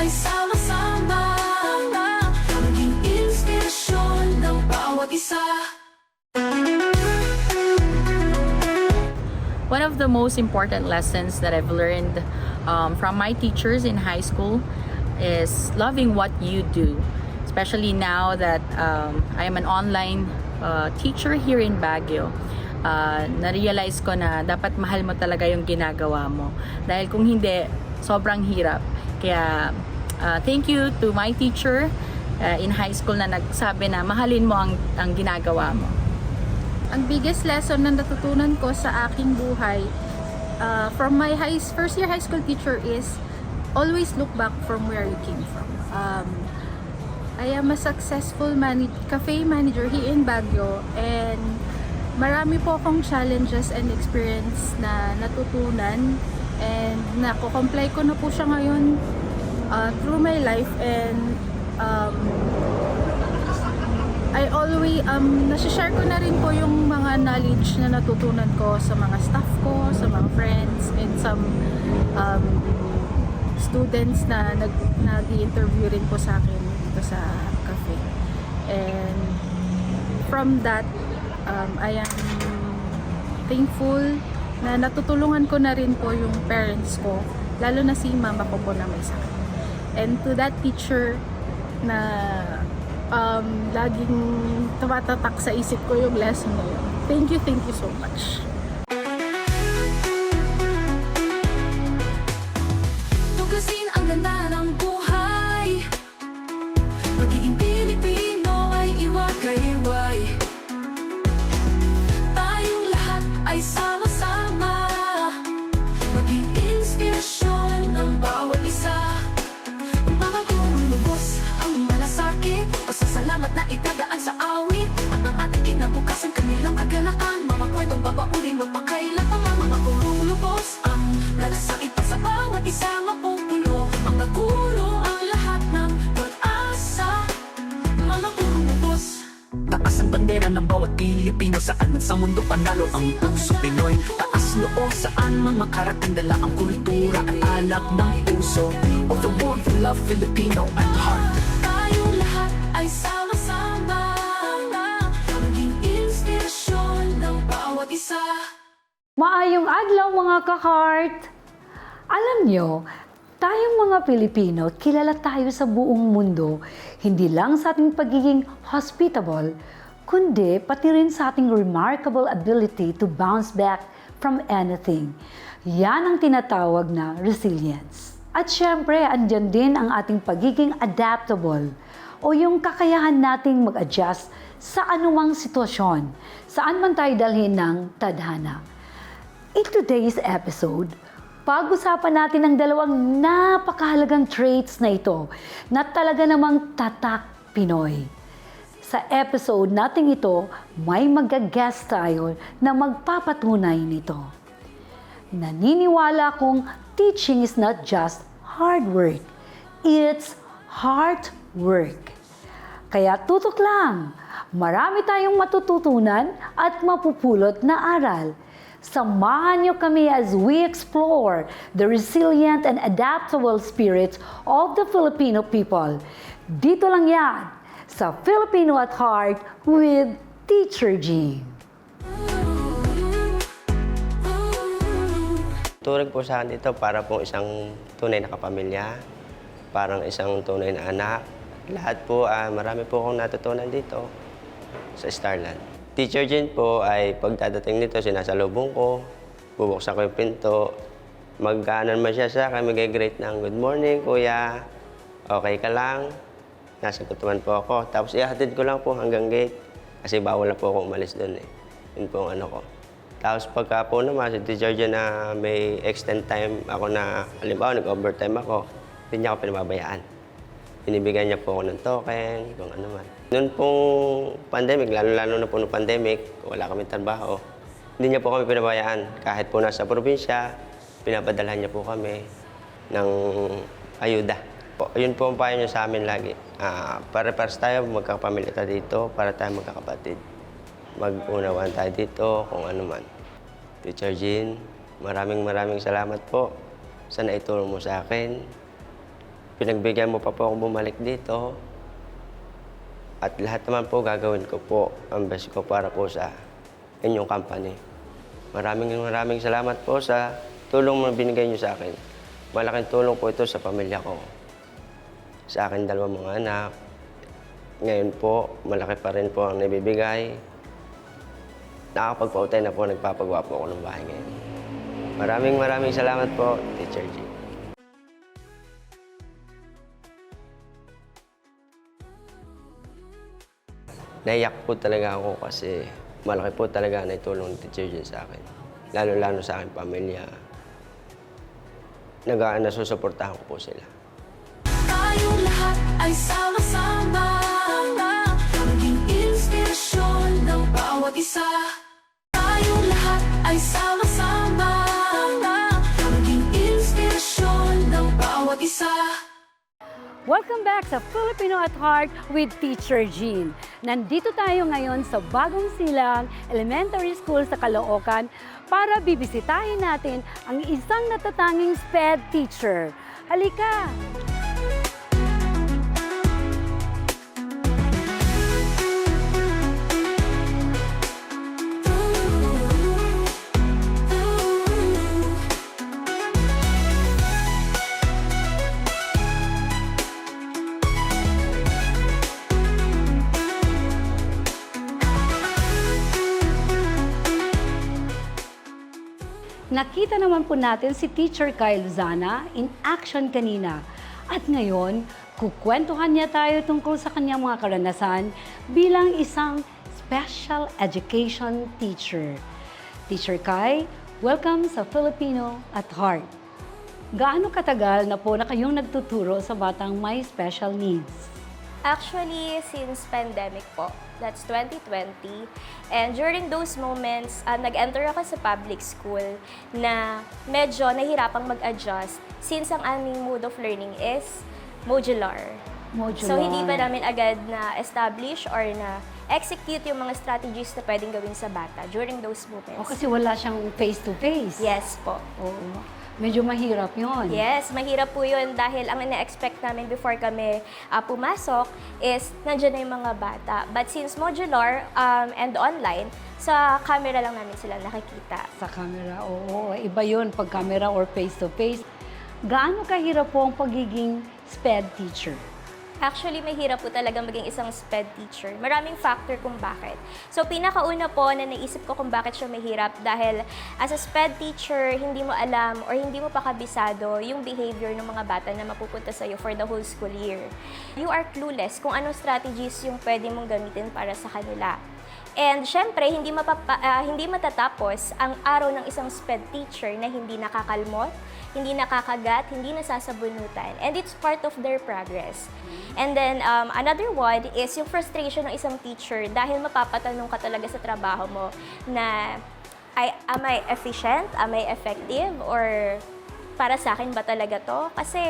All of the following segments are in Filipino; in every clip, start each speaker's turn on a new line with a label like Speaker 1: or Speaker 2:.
Speaker 1: ay sama-sama Maging inspirasyon ng bawat isa
Speaker 2: One of the most important lessons that I've learned um, from my teachers in high school is loving what you do. Especially now that um, I am an online uh, teacher here in Baguio. Uh, na-realize ko na dapat mahal mo talaga yung ginagawa mo. Dahil kung hindi, sobrang hirap. Kaya uh, thank you to my teacher uh, in high school na nagsabi na mahalin mo ang, ang ginagawa mo.
Speaker 3: ang biggest lesson na natutunan ko sa aking buhay uh, from my high, first year high school teacher is always look back from where you came from. Um, I am a successful manage, cafe manager here in Baguio and marami po akong challenges and experience na natutunan and nako-comply ko na po siya ngayon uh, through my life and um, I always, um, nasi-share ko na rin po yung mga knowledge na natutunan ko sa mga staff ko, sa mga friends, and some um, students na nag, nag-interview rin po sa akin dito sa cafe. And from that, um, I am thankful na natutulungan ko na rin po yung parents ko, lalo na si mama ko po na may sakit. And to that teacher na um, laging tumatatak sa isip ko yung lesson na yun. Thank you, thank you so much.
Speaker 4: Puso Of the world we love Filipino at heart
Speaker 1: Tayong lahat ay sama-sama Maging inspirasyon ng bawat isa
Speaker 5: Maayong adlaw mga kakart! Alam nyo, tayong mga Pilipino, kilala tayo sa buong mundo, hindi lang sa ating pagiging hospitable, kundi pati rin sa ating remarkable ability to bounce back from anything. Yan ang tinatawag na resilience. At syempre, andyan din ang ating pagiging adaptable o yung kakayahan nating mag-adjust sa anumang sitwasyon, saan man tayo dalhin ng tadhana. In today's episode, pag-usapan natin ang dalawang napakahalagang traits na ito na talaga namang tatak Pinoy. Sa episode natin ito, may mag-guest tayo na magpapatunay nito. Naniniwala kong teaching is not just hard work, it's heart work. Kaya tutok lang, marami tayong matututunan at mapupulot na aral. Samahan niyo kami as we explore the resilient and adaptable spirits of the Filipino people. Dito lang yan, sa Filipino at Heart with Teacher Jean.
Speaker 6: Turing po sa akin ito para pong isang tunay na kapamilya, parang isang tunay na anak. Lahat po, ah, marami po akong natutunan dito sa Starland. Teacher Jen po ay pagdadating nito, sinasalubong ko, bubuksan ko yung pinto, magkaanan man siya sa akin, mag-greet ng good morning, kuya, okay ka lang? Nasagot naman po ako. Tapos ihatid ko lang po hanggang gate kasi bawal na po ako umalis doon eh. Yun po ang ano ko. Tapos pagka po naman, si Jen na may extend time ako na, halimbawa, nag-overtime ako, hindi niya ako pinababayaan. Binibigyan niya po ako ng token, kung ano man. Noon pong pandemic, lalo-lalo na po nung pandemic, wala kami trabaho. Hindi niya po kami pinabayaan. Kahit po nasa probinsya, pinapadalhan niya po kami ng ayuda. Po, yun po ang payo niya sa amin lagi. Ah, pare-pares tayo, magkakapamilya tayo dito, para tayo magkakapatid. Mag-unawaan tayo dito, kung ano man. Teacher Jean, maraming maraming salamat po sa naitulong mo sa akin. pinagbigyan mo pa po akong bumalik dito. At lahat naman po gagawin ko po ang best ko para po sa inyong company. Maraming maraming salamat po sa tulong na binigay niyo sa akin. Malaking tulong po ito sa pamilya ko. Sa akin dalawang mga anak. Ngayon po, malaki pa rin po ang nabibigay. Nakakapagpautay na po, nagpapagawa po ako ng bahay ngayon. Maraming maraming salamat po, Teacher G. Naiyak po talaga ako kasi malaki po talaga na itulong ni Teacher Jen sa akin. Lalo-lalo sa aking pamilya. Nag nasusuportahan ko po sila.
Speaker 1: Tayong lahat ay sama-sama Maging inspirasyon ng bawat isa ay sama-sama Maging inspirasyon ng bawat isa
Speaker 5: Welcome back sa Filipino at Heart with Teacher Jean. Nandito tayo ngayon sa Bagong Silang Elementary School sa Caloocan para bibisitahin natin ang isang natatanging SPED teacher. Halika! Nakita naman po natin si Teacher Kyle Luzana in action kanina. At ngayon, kukwentuhan niya tayo tungkol sa kanyang mga karanasan bilang isang special education teacher. Teacher Kai, welcome sa Filipino at Heart. Gaano katagal na po na kayong nagtuturo sa batang may special needs?
Speaker 7: Actually, since pandemic po, that's 2020. And during those moments, ah, nag-enter ako sa public school na medyo nahirapang mag-adjust since ang aming mode of learning is modular.
Speaker 5: Modular.
Speaker 7: So, hindi pa namin agad na establish or na execute yung mga strategies na pwedeng gawin sa bata during those
Speaker 5: O
Speaker 7: moments.
Speaker 5: kasi wala siyang face-to-face.
Speaker 7: Yes po.
Speaker 5: Oo. Medyo mahirap yon.
Speaker 7: Yes, mahirap po yun dahil ang ina-expect namin before kami ah, pumasok is nandiyan na yung mga bata. But since modular um, and online, sa camera lang namin sila nakikita.
Speaker 5: Sa camera, oo. Iba yun pag camera or face-to-face. Gaano kahirap po ang pagiging SPED teacher?
Speaker 7: Actually, mahirap po talaga maging isang SPED teacher. Maraming factor kung bakit. So, pinakauna po na naisip ko kung bakit siya mahirap dahil as a SPED teacher, hindi mo alam or hindi mo pa kabisado yung behavior ng mga bata na mapupunta sa'yo for the whole school year. You are clueless kung anong strategies yung pwede mong gamitin para sa kanila. And syempre, hindi, mapapa, ah, hindi matatapos ang araw ng isang SPED teacher na hindi nakakalmot, hindi nakakagat, hindi nasasabunutan. And it's part of their progress. And then, um, another one is yung frustration ng isang teacher dahil mapapatanong ka talaga sa trabaho mo na, ay, am I efficient? Am I effective? Or para sa akin ba talaga to? Kasi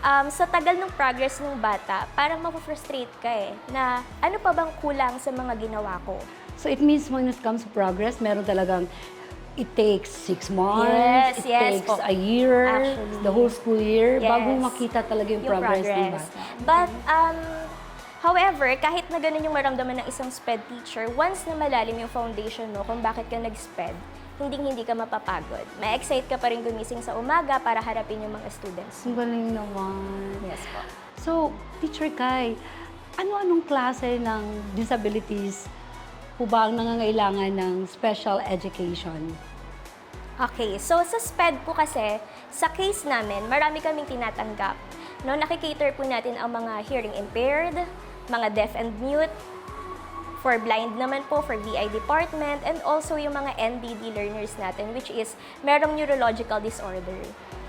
Speaker 7: um, sa tagal ng progress ng bata, parang mapufrustrate ka eh, na ano pa bang kulang sa mga ginawa ko?
Speaker 5: So it means when it comes to progress, meron talagang it takes six months,
Speaker 7: Yes,
Speaker 5: it
Speaker 7: yes
Speaker 5: takes
Speaker 7: po.
Speaker 5: a year,
Speaker 7: Actually.
Speaker 5: the whole school year,
Speaker 7: Yes.
Speaker 5: bago makita talaga yung, progress, ng bata.
Speaker 7: But, um, however, kahit na ganun yung maramdaman ng isang SPED teacher, once na malalim yung foundation mo kung bakit ka nag-SPED, hindi hindi ka mapapagod. Ma-excite ka pa rin gumising sa umaga para harapin yung mga students.
Speaker 5: Ang galing naman.
Speaker 7: Yes po.
Speaker 5: So, Teacher Kai, ano-anong klase ng disabilities po ba ang nangangailangan ng special education?
Speaker 7: Okay, so sa SPED po kasi, sa case namin, marami kaming tinatanggap. No, nakikater po natin ang mga hearing impaired, mga deaf and mute, for blind naman po, for VI department, and also yung mga NDD learners natin, which is merong neurological disorder.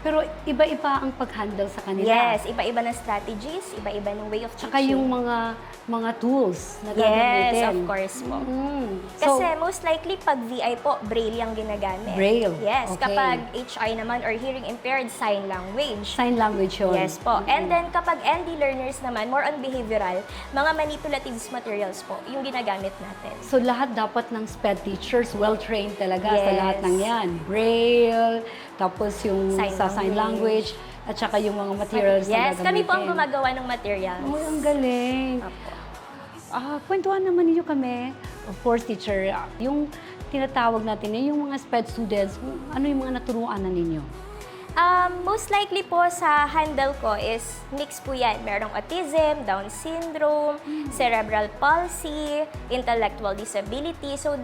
Speaker 5: Pero iba-iba ang pag-handle sa kanila.
Speaker 7: Yes, iba-iba ng strategies, iba-iba ng way of
Speaker 5: Tsaka
Speaker 7: teaching.
Speaker 5: yung mga mga tools na
Speaker 7: Yes,
Speaker 5: gagamitin.
Speaker 7: of course po.
Speaker 5: Mm.
Speaker 7: Kasi most likely pag VI po, Braille ang ginagamit.
Speaker 5: Braille,
Speaker 7: Yes,
Speaker 5: okay.
Speaker 7: kapag HI naman or hearing impaired, sign language.
Speaker 5: sign language yun.
Speaker 7: Yes po. And then kapag ND learners naman, more on behavioral, mga manipulative materials po, yung ginagamit natin.
Speaker 5: So lahat dapat ng SPED teachers well-trained talaga sa
Speaker 7: Yes.
Speaker 5: lahat ng yan. Braille, tapos yung
Speaker 7: Sign
Speaker 5: sa sign language.
Speaker 7: language.
Speaker 5: At saka yung mga materials na
Speaker 7: Yes, kami po ang
Speaker 5: gagamitin.
Speaker 7: gumagawa ng materials.
Speaker 5: Oh, ang galing.
Speaker 7: Opo.
Speaker 5: Ah, kwentuhan naman ninyo kami. Of course, teacher, yung tinatawag natin, eh, yung mga SPED students, ano yung mga naturuan na ninyo?
Speaker 7: Um, most likely po sa handle ko is mix po yan. Merong autism, Down syndrome, cerebral palsy, intellectual disability. So,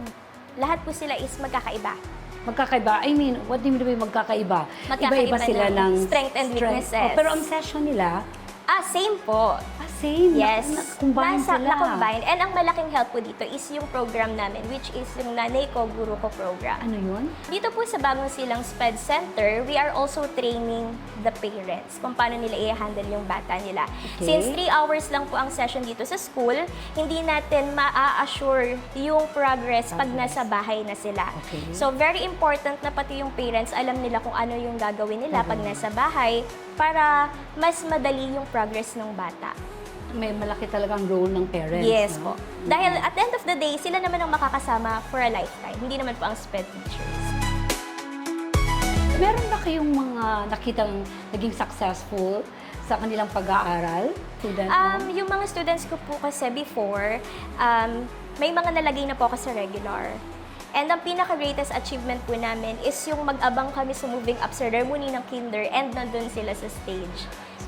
Speaker 7: lahat po sila is magkakaiba.
Speaker 5: Magkakaiba? I mean, what do you mean magkakaiba?
Speaker 7: Magkakaiba
Speaker 5: Iba-iba sila
Speaker 7: ng
Speaker 5: ng
Speaker 7: strength and weaknesses.
Speaker 5: Oh, pero ang session nila,
Speaker 7: Ah, same po.
Speaker 5: ah, same.
Speaker 7: Yes.
Speaker 5: Na, na, sila.
Speaker 7: Na-combine. And ang malaking help po dito is yung program namin, which is yung Nanay Ko, Guru Ko program.
Speaker 5: Ano yun?
Speaker 7: Dito po sa Bagong Silang SPED Center, we are also training the parents kung paano nila i-handle yung bata nila.
Speaker 5: Okay.
Speaker 7: Since 3 hours lang po ang session dito sa school, hindi natin ma-assure yung progress pag nasa bahay na sila.
Speaker 5: Okay.
Speaker 7: So, very important na pati yung parents alam nila kung ano yung gagawin nila pag nasa bahay para mas madali yung progress ng bata.
Speaker 5: May malaki talagang role ng parents.
Speaker 7: Yes
Speaker 5: no?
Speaker 7: po. Dahil at the end of the day, sila naman ang makakasama for a lifetime. Hindi naman po ang SPED teachers.
Speaker 5: Meron ba kayong mga nakitang naging successful sa kanilang pag-aaral? Student?
Speaker 7: Um, yung mga students ko po kasi before, um, may mga nalagay na po ako sa regular. And ang pinaka-greatest achievement po namin is yung mag-abang kami sa moving up ceremony ng kinder and nandun sila sa stage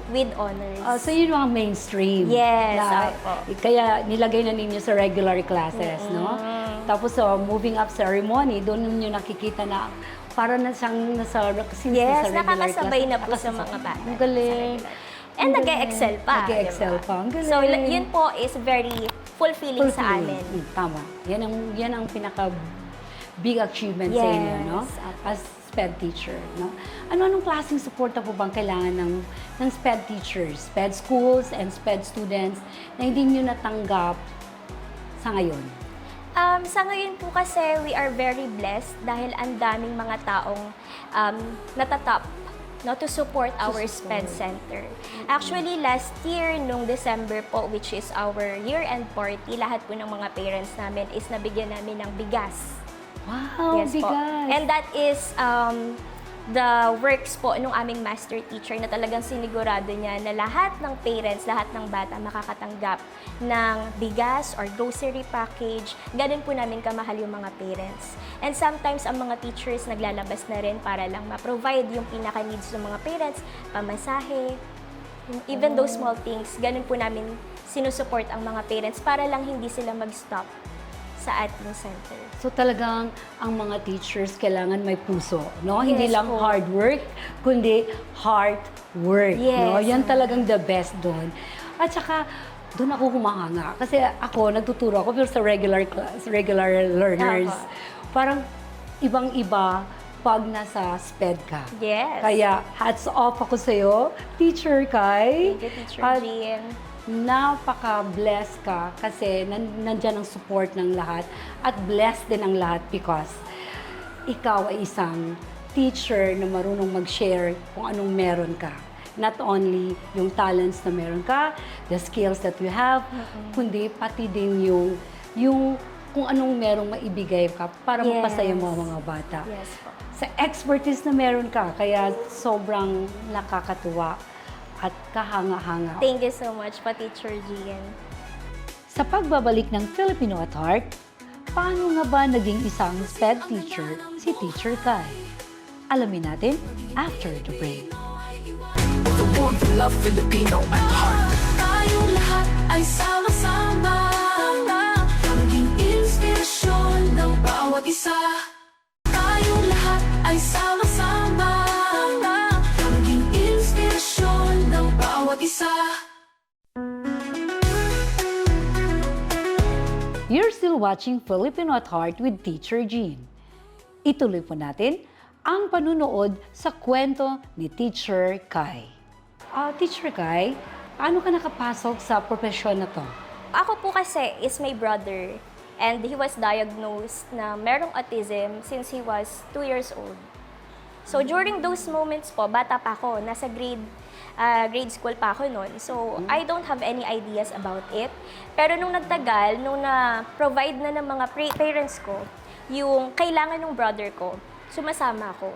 Speaker 7: with honors.
Speaker 5: Ah, so yun mga mainstream.
Speaker 7: Yes,
Speaker 5: Na,
Speaker 7: opo.
Speaker 5: kaya nilagay na ninyo sa regular classes, no? Tapos sa moving up ceremony, doon ninyo nakikita na para na siyang nasa, since
Speaker 7: yes,
Speaker 5: nasa regular
Speaker 7: nakakasabay
Speaker 5: class,
Speaker 7: na po sa
Speaker 5: nakakasabay.
Speaker 7: mga bata.
Speaker 5: Ang galing.
Speaker 7: And nag-excel
Speaker 5: galing.
Speaker 7: pa.
Speaker 5: Nag-excel
Speaker 7: diba?
Speaker 5: pa. Ang galing.
Speaker 7: So, yun po is very fulfilling, sa
Speaker 5: Fulfilling.
Speaker 7: amin.
Speaker 5: Mm, tama. Yan ang, yan ang pinaka big achievement sa inyo, no?
Speaker 7: Yes.
Speaker 5: As SPED teacher, no? Ano-anong klaseng suporta po bang kailangan ng, ng SPED teachers, SPED schools and SPED students na hindi nyo natanggap sa ngayon?
Speaker 7: Um, sa ngayon po kasi, we are very blessed dahil ang daming mga taong um, natatap no, to support our SPED Center. Actually, last year, nung December po, which is our year-end party, lahat po ng mga parents namin is nabigyan namin ng bigas.
Speaker 5: Wow,
Speaker 7: Yes po.
Speaker 5: bigas!
Speaker 7: And that is um, the works po nung aming master teacher na talagang sinigurado niya na lahat ng parents, lahat ng bata makakatanggap ng bigas or grocery package. Ganun po namin kamahal yung mga parents. And sometimes ang mga teachers naglalabas na rin para lang ma-provide yung pinaka-needs ng mga parents, pamasahe, even those small things. Ganun po namin sinusupport ang mga parents para lang hindi sila mag-stop sa ating center.
Speaker 5: So talagang ang mga teachers kailangan may puso, no?
Speaker 7: Yes
Speaker 5: Hindi lang
Speaker 7: po.
Speaker 5: hard work, kundi heart work, no?
Speaker 7: Yes.
Speaker 5: Yan talagang the best doon. At saka doon ako humahanga kasi ako nagtuturo ako pero sa regular class, regular learners.
Speaker 7: Tama.
Speaker 5: Parang ibang-iba pag nasa SPED ka.
Speaker 7: Yes.
Speaker 5: Kaya hats off ako sa iyo, Teacher Kai.
Speaker 7: Thank you, Teacher
Speaker 5: At
Speaker 7: Jean.
Speaker 5: Napaka-blessed ka kasi nan nandyan ang support ng lahat at blessed din ang lahat because ikaw ay isang teacher na marunong mag-share kung anong meron ka. Not only yung talents na meron ka, the skills that you have, kundi pati din yung yung kung anong merong maibigay ka para
Speaker 7: Yes.
Speaker 5: mapasaya mo ang mga bata
Speaker 7: Yes po.
Speaker 5: sa expertise na meron ka. Kaya sobrang nakakatuwa at kahanga-hanga.
Speaker 7: Thank you so much pa, Teacher Gian.
Speaker 5: Sa pagbabalik ng Filipino at Heart, paano nga ba naging isang SPED teacher si Teacher Kai? Alamin natin after the break.
Speaker 4: The warmth of love Filipino at heart
Speaker 1: Tayong lahat ay sama-sama Maging inspirasyon ng bawat isa Tayong lahat ay sama-sama
Speaker 5: You're watching Filipino at Heart with Teacher Jean. Ituloy po natin ang panunood sa kwento ni Teacher Kai. Ah, Teacher Kai, paano ka nakapasok sa profesyon na to?
Speaker 7: Ako po kasi is my brother and he was diagnosed na merong autism since he was 2 years old. So during those moments po, bata pa ako, nasa grade ah, grade school pa ako noon. So I don't have any ideas about it. Pero nung nagtagal, nung na-provide na ng mga parents ko, yung kailangan ng brother ko, sumasama ako.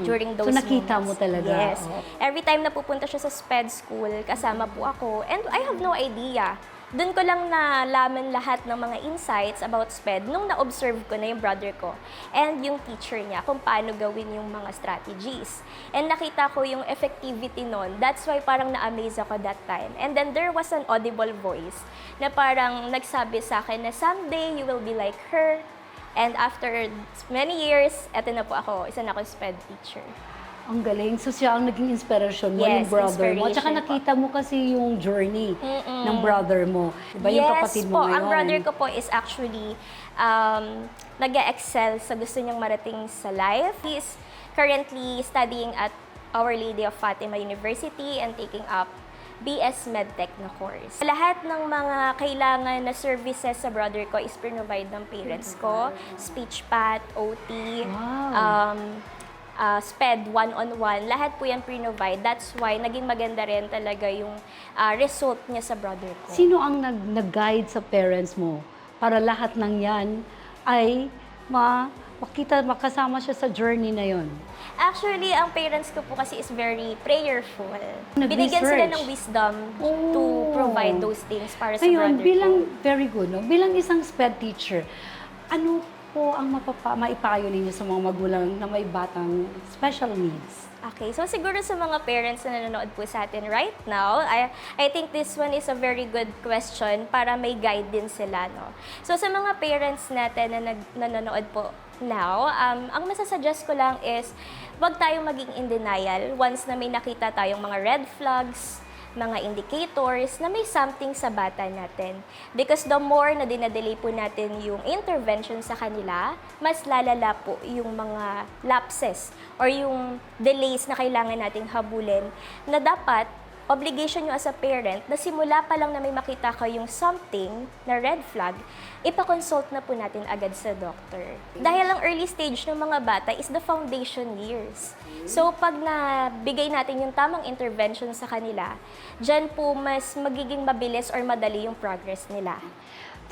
Speaker 7: during those
Speaker 5: Hmm. So nakita mo
Speaker 7: moments.
Speaker 5: talaga?
Speaker 7: Yes.
Speaker 5: Oo.
Speaker 7: Every time na pupunta siya sa SPED school, kasama po ako. And I have no idea. Doon ko lang nalaman lahat ng mga insights about SPED nung na-observe ko na yung brother ko and yung teacher niya kung paano gawin yung mga strategies. And nakita ko yung effectivity nun. That's why parang na-amaze ako that time. And then there was an audible voice na parang nagsabi sa akin na someday you will be like her. And after many years, eto na po ako, isa na ako SPED teacher.
Speaker 5: Ang galing. So siya ang naging inspiration mo,
Speaker 7: Yes,
Speaker 5: yung brother mo. At saka nakita mo kasi yung journey ng brother mo. Diba yung
Speaker 7: yes
Speaker 5: kapatid mo
Speaker 7: po,
Speaker 5: ngayon?
Speaker 7: ang brother ko po is actually um, nag excel sa gusto niyang marating sa life. He is currently studying at Our Lady of Fatima University and taking up BS MedTech na course. Lahat ng mga kailangan na services sa brother ko is provide ng parents ko. Speech path, OT,
Speaker 5: Wow.
Speaker 7: um, uh, SPED one-on-one, lahat po yan pre-provide. That's why naging maganda rin talaga yung uh, result niya sa brother ko.
Speaker 5: Sino ang nag, nag-guide sa parents mo para lahat ng yan ay ma makita, makasama siya sa journey na yon?
Speaker 7: Actually, ang parents ko po kasi is very prayerful. Binigyan sila ng wisdom to
Speaker 5: Oh.
Speaker 7: provide those things para sa
Speaker 5: Ngayon,
Speaker 7: brother
Speaker 5: bilang,
Speaker 7: ko.
Speaker 5: very good, no? bilang isang SPED teacher, ano po ang mapapa, maipayo ninyo sa mga magulang na may batang special needs?
Speaker 7: Okay, so siguro sa mga parents na nanonood po sa atin right now, I, I think this one is a very good question para may guide din sila, no? So sa mga parents natin na nag, nanonood po now, um, ang masasuggest ko lang is, wag tayong maging in denial once na may nakita tayong mga red flags, mga indicators na may something sa bata natin. Because the more na dinadelay po natin yung intervention sa kanila, mas lalala po yung mga lapses or yung delays na kailangan nating habulin na dapat obligation nyo as a parent na simula pa lang na may makita kayong something na red flag, ipakonsult na po natin agad sa doctor. Dahil ang early stage ng mga bata is the foundation years. So pag nabigay natin yung tamang intervention sa kanila, dyan po mas magiging mabilis or madali yung progress nila.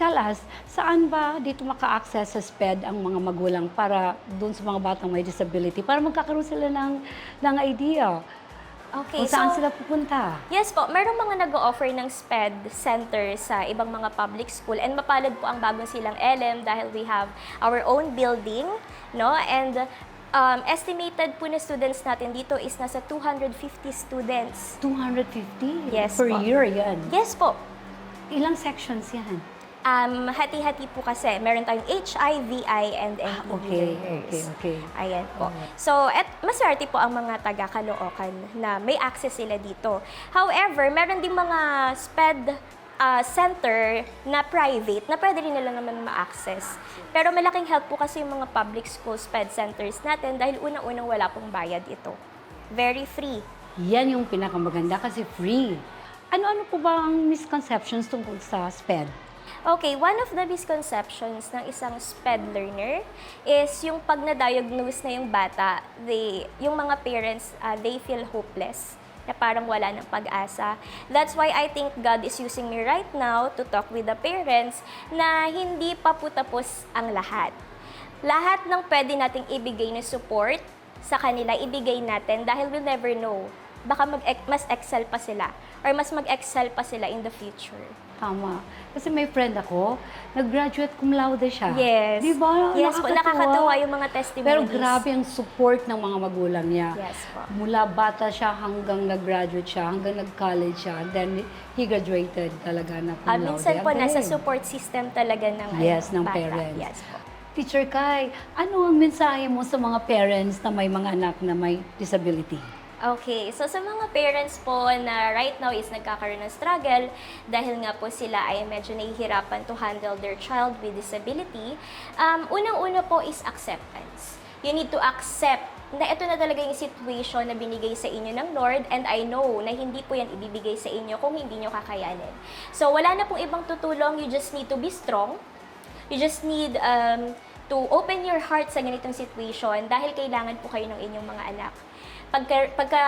Speaker 5: Tell us, saan ba dito maka-access sa SPED ang mga magulang para doon sa mga batang may disability? Para magkakaroon sila ng, ng idea
Speaker 7: Okay,
Speaker 5: kung saan
Speaker 7: so-
Speaker 5: sila pupunta.
Speaker 7: Yes po, merong mga nag-o-offer ng SPED center sa ibang mga public school and mapalad po ang bagong silang LM dahil we have our own building, no? And um, estimated po na students natin dito is nasa 250 students.
Speaker 5: 250
Speaker 7: Yes
Speaker 5: per
Speaker 7: po.
Speaker 5: year yan.
Speaker 7: Yes po.
Speaker 5: Ilang sections yan?
Speaker 7: Um, hati-hati po kasi. Meron tayong HIVI and NTV
Speaker 5: Ah, okay,
Speaker 7: learners.
Speaker 5: okay, okay.
Speaker 7: Ayan po. So, et, maswerte po ang mga taga Caloocan na may access sila dito. However, meron din mga SPED uh, center na private na pwede rin nila naman ma-access. Pero malaking help po kasi yung mga public school SPED centers natin dahil unang-unang wala pong bayad ito. Very free.
Speaker 5: Yan yung pinakamaganda kasi free. Ano-ano po ba ang misconceptions tungkol sa SPED?
Speaker 7: Okay, one of the misconceptions ng isang SPED learner is yung pag na-diagnose na yung bata, they, yung mga parents, uh, they feel hopeless na parang wala ng pag-asa. That's why I think God is using me right now to talk with the parents na hindi pa po tapos ang lahat. Lahat ng pwede nating ibigay na support sa kanila, ibigay natin dahil we'll never know. Baka mag mas excel pa sila or mas mag-excel pa sila in the future.
Speaker 5: Tama. Kasi may friend ako, nag-graduate cum laude siya.
Speaker 7: Yes.
Speaker 5: Di ba?
Speaker 7: Yes po, nakakatuwa yung mga testimonies.
Speaker 5: Pero grabe ang support ng mga magulang niya.
Speaker 7: Yes po.
Speaker 5: Mula bata siya hanggang nag-graduate siya, hanggang nag-college siya. Then he graduated talaga na cum
Speaker 7: Ah,
Speaker 5: laude.
Speaker 7: minsan po, nasa support system talaga ng
Speaker 5: Yes,
Speaker 7: ano,
Speaker 5: ng
Speaker 7: bata.
Speaker 5: parents.
Speaker 7: Yes po.
Speaker 5: Teacher Kai, ano ang mensahe mo sa mga parents na may mga anak na may disability?
Speaker 7: Okay, so sa mga parents po na right now is nagkakaroon ng struggle dahil nga po sila ay medyo nahihirapan to handle their child with disability, um, unang-una po is acceptance. You need to accept na ito na talaga yung situation na binigay sa inyo ng Lord and I know na hindi po yan ibibigay sa inyo kung hindi nyo kakayanin. So wala na pong ibang tutulong, you just need to be strong. You just need um, to open your heart sa ganitong situation dahil kailangan po kayo ng inyong mga anak. Pagka, pagka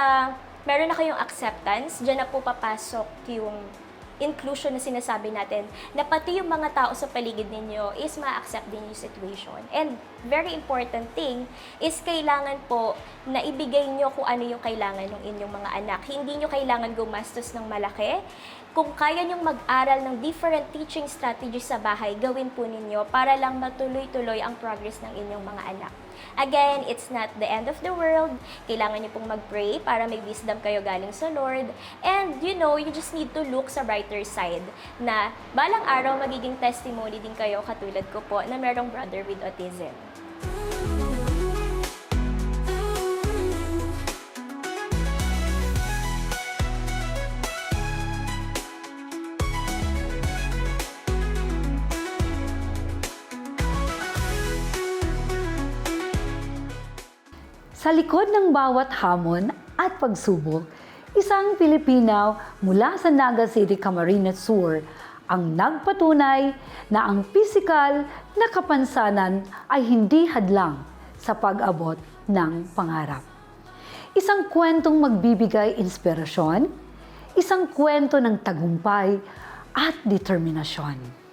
Speaker 7: meron na kayong acceptance, dyan na po papasok yung inclusion na sinasabi natin, na pati yung mga tao sa paligid ninyo is ma-accept din yung situation. And very important thing is kailangan po na ibigay nyo kung ano yung kailangan ng inyong mga anak. Hindi nyo kailangan gumastos ng malaki. Kung kaya nyong mag-aral ng different teaching strategies sa bahay, gawin po ninyo para lang matuloy-tuloy ang progress ng inyong mga anak. Again, it's not the end of the world. Kailangan niyo pong mag-pray para may wisdom kayo galing sa Lord. And, you know, you just need to look sa brighter side na balang araw magiging testimony din kayo katulad ko po na merong brother with autism.
Speaker 5: Sa likod ng bawat hamon at pagsubok, isang Pilipino mula sa Naga City, Camarines Sur ang nagpatunay na ang pisikal na kapansanan ay hindi hadlang sa pag-abot ng pangarap. Isang kwentong magbibigay inspirasyon, isang kwento ng tagumpay at determinasyon.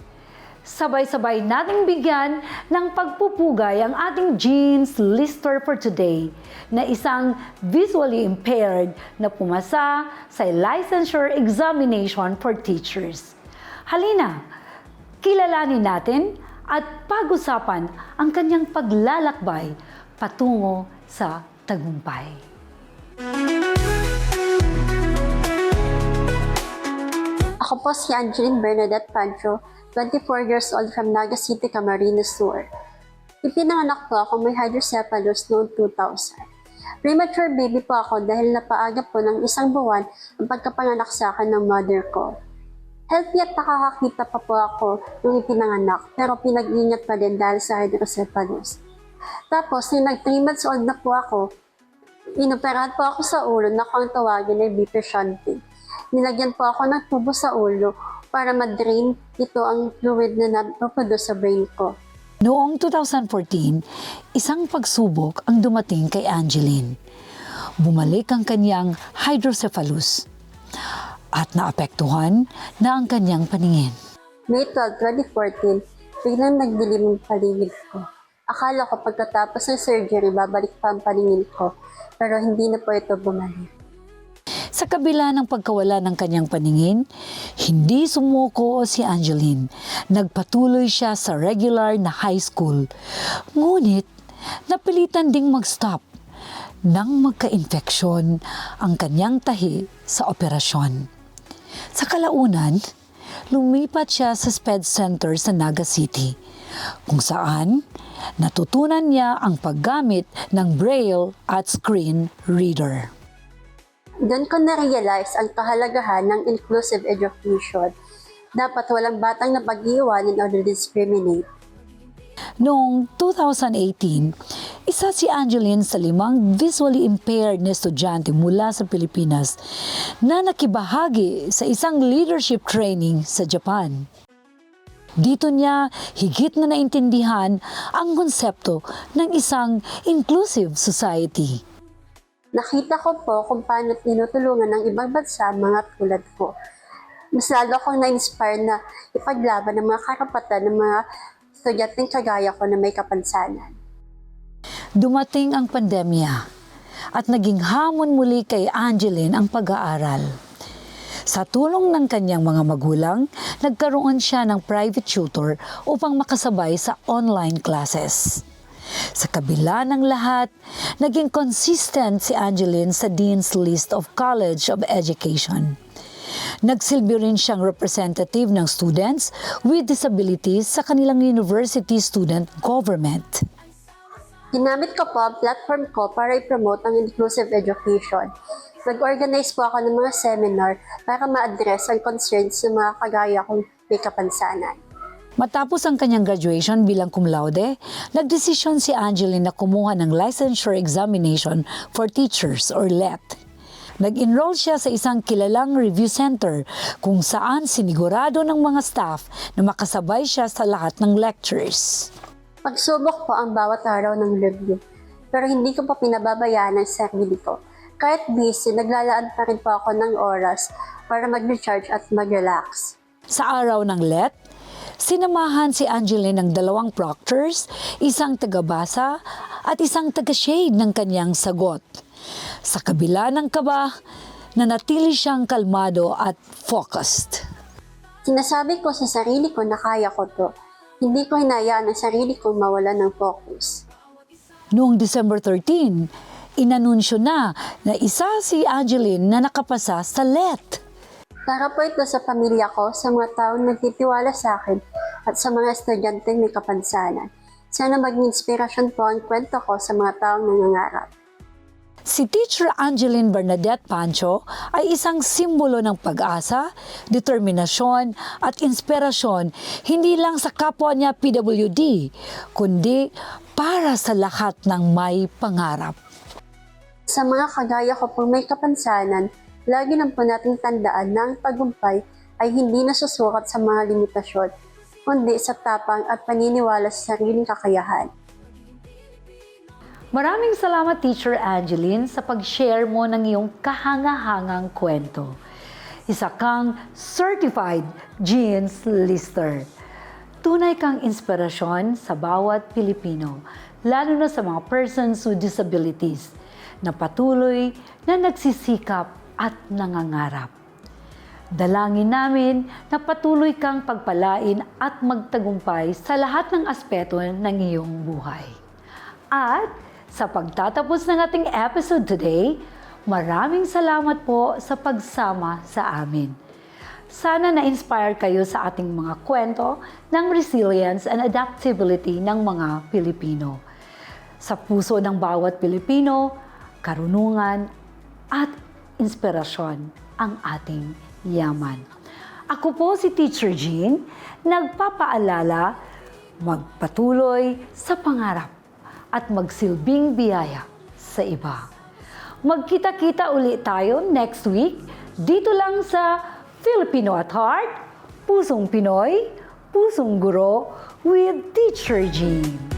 Speaker 5: Sabay-sabay nating bigyan ng pagpupugay ang ating jeans lister for today na isang visually impaired na pumasa sa licensure examination for teachers. Halina, kilalanin natin at pag-usapan ang kanyang paglalakbay patungo sa tagumpay.
Speaker 8: Ako po si Angeline Bernadette Pancho, 24 years old from Naga City, Camarines Sur. Ipinanganak po ako may hydrocephalus noong 2000. Premature baby po ako dahil napaaga po ng isang buwan ang pagkapanganak sa akin ng mother ko. Healthy at nakakakita pa po ako nung ipinanganak pero pinag-ingat pa din dahil sa hydrocephalus. Tapos, nung nag 3 months old na po ako, inoperahan po ako sa ulo na kung tawagin ay shunting. Nilagyan po ako ng tubo sa ulo para ma-drain ito ang fluid na napaproduce sa brain ko.
Speaker 5: Noong 2014, isang pagsubok ang dumating kay Angeline. Bumalik ang kanyang hydrocephalus at naapektuhan na ang kanyang paningin.
Speaker 8: May 12, 2014, biglang nagdilim ang paligid ko. Akala ko pagkatapos ng surgery, babalik pa ang paningin ko. Pero hindi na po ito bumalik.
Speaker 5: Sa kabila ng pagkawala ng kanyang paningin, hindi sumuko si Angeline. Nagpatuloy siya sa regular na high school. Ngunit, napilitan ding mag-stop nang magka-infeksyon ang kanyang tahi sa operasyon. Sa kalaunan, lumipat siya sa SPED Center sa Naga City, kung saan natutunan niya ang paggamit ng braille at screen reader.
Speaker 8: Doon ko na-realize ang kahalagahan ng inclusive education. Dapat walang batang na pag-iwanin o discriminate.
Speaker 5: Noong 2018, isa si Angeline sa limang visually impaired na estudyante mula sa Pilipinas na nakibahagi sa isang leadership training sa Japan. Dito niya higit na naintindihan ang konsepto ng isang inclusive society.
Speaker 8: Nakita ko po kung paano tinutulungan ng ibang bansa mga tulad ko. Mas lalo akong na-inspire na ipaglaban ng mga karapatan ng mga estudyanteng kagaya ko na may kapansanan.
Speaker 5: Dumating ang pandemya at naging hamon muli kay Angeline ang pag-aaral. Sa tulong ng kanyang mga magulang, nagkaroon siya ng private tutor upang makasabay sa online classes. Sa kabila ng lahat, naging consistent si Angeline sa Dean's List of College of Education. Nagsilbi rin siyang representative ng students with disabilities sa kanilang university student government.
Speaker 8: Ginamit ko po ang platform ko para i-promote ang inclusive education. Nag-organize po ako ng mga seminar para ma-address ang concerns ng mga kagaya kong may kapansanan.
Speaker 5: Matapos ang kanyang graduation bilang cum laude, nagdesisyon si Angeline na kumuha ng licensure examination for teachers or LET. Nag-enroll siya sa isang kilalang review center kung saan sinigurado ng mga staff na makasabay siya sa lahat ng lectures.
Speaker 8: Pagsubok po ang bawat araw ng review, pero hindi ko po pinababayaan ang sarili ko. Kahit busy, naglalaan pa rin po ako ng oras para mag-recharge at mag-relax.
Speaker 5: Sa araw ng let, sinamahan si Angeline ng dalawang proctors, isang tagabasa at isang taga-shade ng kanyang sagot. Sa kabila ng kaba, nanatili siyang kalmado at focused.
Speaker 8: Sinasabi ko sa sarili ko na kaya ko to. Hindi ko hinayaan ang sarili ko mawala ng focus.
Speaker 5: Noong December 13, inanunsyo na na isa si Angeline na nakapasa sa let.
Speaker 8: Para po ito sa pamilya ko, sa mga taong nagtitiwala sa akin at sa mga estudyanteng may kapansanan. Sana maging inspirasyon po ang kwento ko sa mga taong nangangarap.
Speaker 5: Si Teacher Angeline Bernadette Pancho ay isang simbolo ng pag-asa, determinasyon at inspirasyon hindi lang sa kapwa niya PWD, kundi para sa lahat ng may pangarap.
Speaker 8: Sa mga kagaya ko pong may kapansanan, lagi lang po nating tandaan na ang tagumpay ay hindi nasusukat sa mga limitasyon, kundi sa tapang at paniniwala sa sariling kakayahan.
Speaker 5: Maraming salamat Teacher Angeline sa pag-share mo ng iyong kahangahangang kwento. Isa kang certified jeans lister. Tunay kang inspirasyon sa bawat Pilipino, lalo na sa mga persons with disabilities na patuloy na nagsisikap at nangangarap. Dalangin namin na patuloy kang pagpalain at magtagumpay sa lahat ng aspeto ng iyong buhay. At sa pagtatapos ng ating episode today, maraming salamat po sa pagsama sa amin. Sana na-inspire kayo sa ating mga kwento ng resilience and adaptability ng mga Pilipino. Sa puso ng bawat Pilipino, karunungan at inspirasyon ang ating yaman. Ako po si Teacher Jean, nagpapaalala, magpatuloy sa pangarap at magsilbing biyaya sa iba. Magkita-kita ulit tayo next week dito lang sa Filipino at Heart, Pusong Pinoy, Pusong Guro with Teacher Jean.